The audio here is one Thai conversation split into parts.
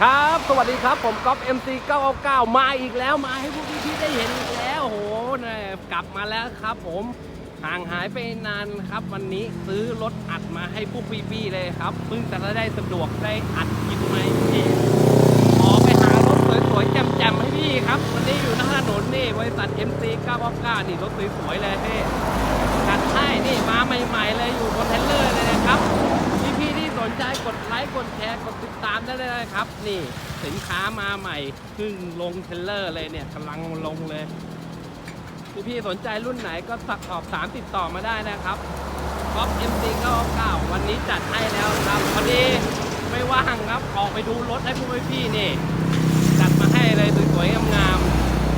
ครับ สวัสดีครับผมก๊อฟ MC 999 มาอีกแล้วมาให้พวกพี่ๆได้เห็นอีกแล้วโหเนี่ยกลับมาแล้วครับผมห่างหายไปนานครับ วันนี้ซื้อรถอัดมาให้พวกพี่ๆเลยครับเพิ่งจะได้สะดวกได้อัดคลิปมาให้พี่ออไปหารถสวยๆแจ่มๆให้พี่ครับ วันนี้อยู่หน้าถนนนี่บริษัท MC 999 นี่รถสวยๆเลยพี่จัดให้นี่มาใหม่ๆเลยอยู่บนเทรลเลอร์เลยนะครับ นใจกดไลค์กดแชร์กดติดตามได้เลยนะครับ นี่สินค้ามาใหม่เพิ่งลงเทเลอร์เลยเนี่ยกำลังลงเลยพี่ๆสนใจรุ่นไหนก็สักสอบถามติดต่อมาได้นะครับก๊อฟ MC 99วันนี้จัดให้แล้วครับพอดีไม่ว่างครับออกไปดูรถให้พวกพี่ๆนี่ จัดมาให้เลยสวยๆงาม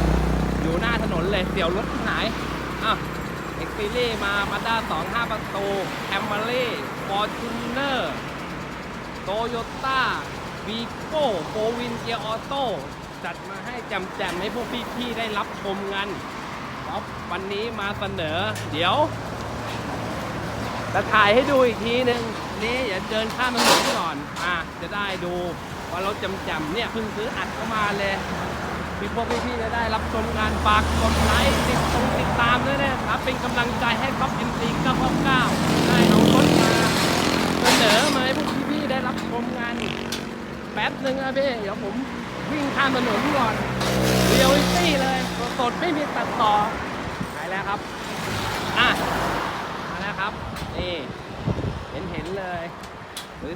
ๆอยู่หน้าถนนเลยเสี่ยวรถที่ไหนอะเอ็กซ์ซีรีมามาด้า2 5ประตูแคมเบอรี่ฟอร์จูเนอร์ โตโยต้าวีโก้โฟวินเกียร์ออโต้จัดมาให้แจมๆให้พวกพี่ๆได้รับชมกันครับวันนี้มาเสนอ เดี๋ยวจะถ่ายให้ดูอีกทีหนึ่งนี่อย่าเดินข้ามถนนก่อนอะจะได้ดูว่าเราจำๆเนี่ยเพิ่งซื้ออัดเข้ามาเลยพี่พวกพี่ๆจะได้รับชมงานฝากกดไลค์ติดติดตามด้วยนะครับเป็นกำลังใจให้ก๊อฟเอ็มซี999ได้เอารถมาเสนอมาให้พวกพี่ๆได้รับชมงาน แป๊บหนึ่งนะพี่ เดี๋ยวผมวิ่งข้ามถนนก่อนเรียวตี้เลยสดๆไม่มีตัดต่อไปแล้วครับ อะ มาแล้วครับ นี่ เห็นเห็นเลย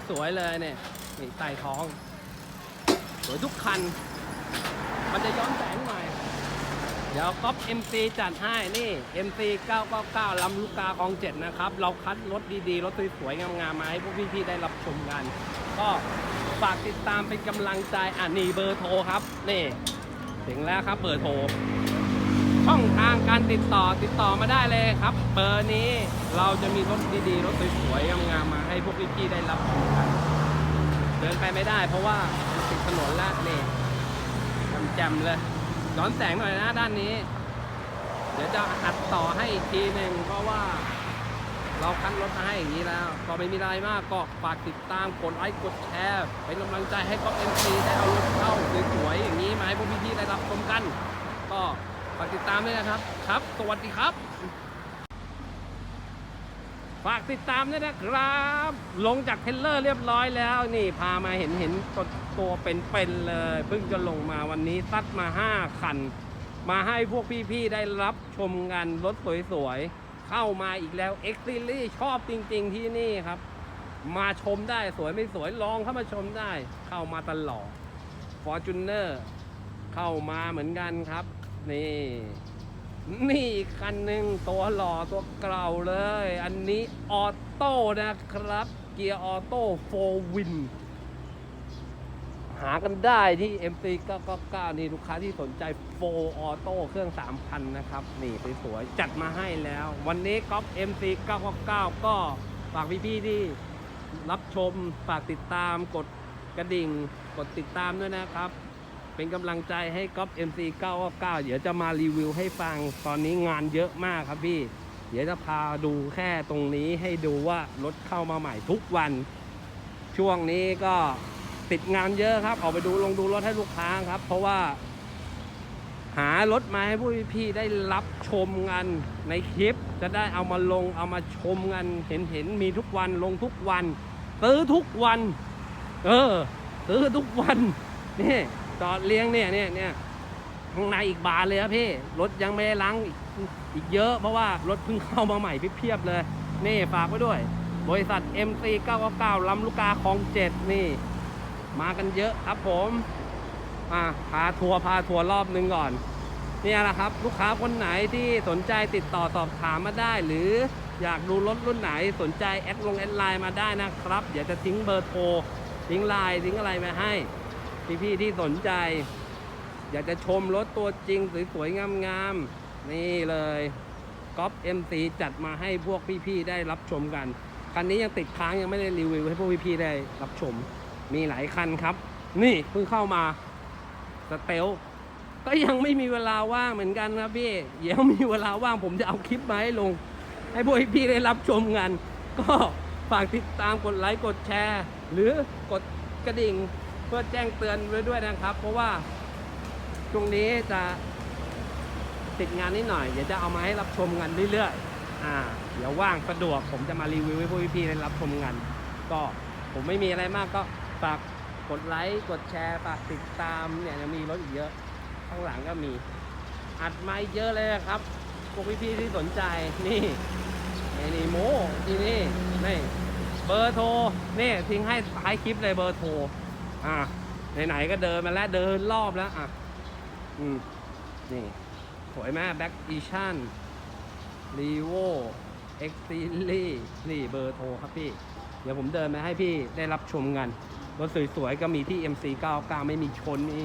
สวยๆเลยเนี่ยนี่ใต้ท้อง สวยทุกคัน มันจะย้อนแสงหน่อยเดี๋ยวก๊อป MC จัดให้นี่ MC 999ลำลูกกาคลองเจ็ดนะครับ เราคัดรถดีๆ รถสวยๆงามๆมาให้พวกพี่ๆได้รับชมกัน ก็ ฝากติดตามเป็นกำลังใจอะนี่เบอร์โทรครับ นี่ ถึงแล้วครับเบอร์โทร ช่องทางการติดต่อติดต่อมาได้เลยครับ เบอร์นี้เราจะมีรถดีๆ รถสวยๆงามๆมาให้พวกพี่ๆได้รับชมกันเดินไปไม่ได้ เพราะว่าติดถนนล้วนี่แจ่มๆเลยย้อนแสงหน่อยนะด้านนี้ เดี๋ยวจะอัดต่อให้อีกทีหนึ่งเพราะว่า เราคัดรถมาให้อย่างนี้แล้ว ก็ไม่มีอะไรมากก็ฝากติดตามกดไลค์กดแชร์เป็นกำลังใจให้ก๊อฟเอ็มซีได้เอารถเข้าสวยๆอย่างนี้มาให้พวกพี่ๆได้รับชมกัน ก็ฝากติดตามด้วยนะครับครับ สวัสดีครับ ฝากติดตามด้วยนะครับ ลงจากเทเลอร์เรียบร้อยแล้ว นี่พามาเห็นเห็นตัวตัวเป็นๆเลยเพิ่งจะลงมาวันนี้ซัดมา 5 คัน มาให้พวกพี่ๆได้รับชมงานรถสวยๆ เข้ามาอีกแล้ว X Series ชอบจริง ๆ ที่นี่ครับ มาชมได้สวยไม่สวยลองเข้ามาชมได้ เข้ามาตลอด Fortuner เข้ามาเหมือนกันครับ นี่ นี่อีกคันหนึ่งตัวหล่อตัวเก่าเลย อันนี้ออโต้นะครับ เกียร์ออโต้โฟวิน หากันได้ที่ MC 999นี่ลูกค้าที่สนใจโฟออโต้เครื่อง 3,000 นะครับ นี่สวยๆจัดมาให้แล้ว วันนี้ก๊อฟ MC 999 ก็ฝากพี่ๆที่รับชมฝากติดตามกดกระดิ่ง กดติดตามด้วยนะครับ เป็นกำลังใจให้ก๊อฟ MC 999 เดี๋ยวจะมารีวิวให้ฟังตอนนี้งานเยอะมากครับพี่ เดี๋ยวจะพาดูแค่ตรงนี้ให้ดูว่ารถเข้ามาใหม่ทุกวัน ช่วงนี้ก็ ติดงานเยอะครับ ออกไปดูลงดูรถให้ลูกค้าครับ เพราะว่า หารถมาให้ผู้พี่ๆได้รับชมกันในคลิป จะได้เอามาลงเอามาชมกันเห็นเห็นมีทุกวันลงทุกวันซื้อทุกวัน เออซื้อทุกวันนี่จอดเลี้ยงเนี่ยเนี่ยเนี่ยข้างในอีกบานเลยครับพี่รถยังไม่ได้ล้างอีกอีกเยอะ เพราะว่ารถเพิ่งเข้ามาใหม่เพียบเลย นี่ฝากไว้ด้วย บริษัท MC 999ลำลูกกาคลองเจ็ดนี่ มากันเยอะครับผมอ่าพาทัวร์พาทัวร์รอบนึงก่อนเนี่ยแหละครับลูกค้าคนไหนที่สนใจติดต่อสอบถามมาได้ หรืออยากดูรถรุ่นไหนสนใจแอดลงแอดไลน์มาได้นะครับเดี๋ยวจะทิ้งเบอร์โทรทิ้งไลน์ทิ้งอะไรมาให้พี่ๆที่สนใจ อยากจะชมรถตัวจริงสวยๆงามๆนี่เลยก๊อฟ MC จัดมาให้พวกพี่ๆได้รับชมกันคันนี้ยังติดค้างยังไม่ได้รีวิวให้พวกพี่ๆได้รับชม มีหลายคันครับ นี่เพิ่งเข้ามาสเตลก็ยังไม่มีเวลาว่างเหมือนกันครับพี่เดี๋ยวมีเวลาว่างผมจะเอาคลิปมาให้ลง ให้พวกพี่ๆได้รับชมกัน ก็ฝากติดตามกดไลค์กดแชร์ หรือกดกระดิ่งเพื่อแจ้งเตือนไว้ด้วยนะครับ เพราะว่าช่วงนี้จะติดงานนิดหน่อย เดี๋ยวจะเอามาให้รับชมกันเรื่อยๆอ่าเดี๋ยวว่างสะดวกผมจะมารีวิวให้พวกพี่ๆได้รับชมกัน ก็ผมไม่มีอะไรมากก็ ฝากกดไลค์กดแชร์ฝากติดตามเนี่ยยังมีรถอีกเยอะ ข้างหลังก็มี อัดไมาอีกเยอะเลยนะครับพวกพี่ๆที่สนใจนี่ไอ้นี่โมที่นี่นี่เบอร์โทรนี่ทิ้งให้ท้ายคลิปเลยเบอร์โทรอะไหนๆก็เดินมาแล้วเดินรอบแล้วอะอืมนี่สวยไหมแบ็กอีชั่นรีโวเอ็กซิลี่นี่เบอร์โทรครับพี่ เดี๋ยวผมเดินมาให้พี่ได้รับชมกัน รถสวยๆก็มีที่ MC 99 ไม่มีชนนี่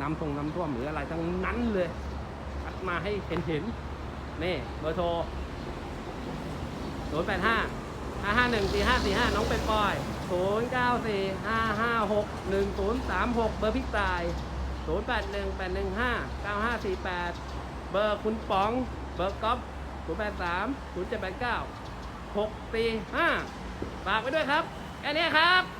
น้ำทงน้ำท่วมหรืออะไรทั้งนั้นเลยคัดมาให้เห็นเห็นนี่เบอร์โทร0 8 5 5 5 1 4 5 4 5 น้องเป็นปอย 0 9 4 5 5 6 1 0 3 6 เบอร์พี่ตาย 0 8 1 8 1 5 9 5 4 8 เบอร์คุณป๋อง เบอร์ก๊อฟ0 8 3 0 7 8 9 6 4 5 ฝากไว้ด้วยครับ แค่นี้ครับ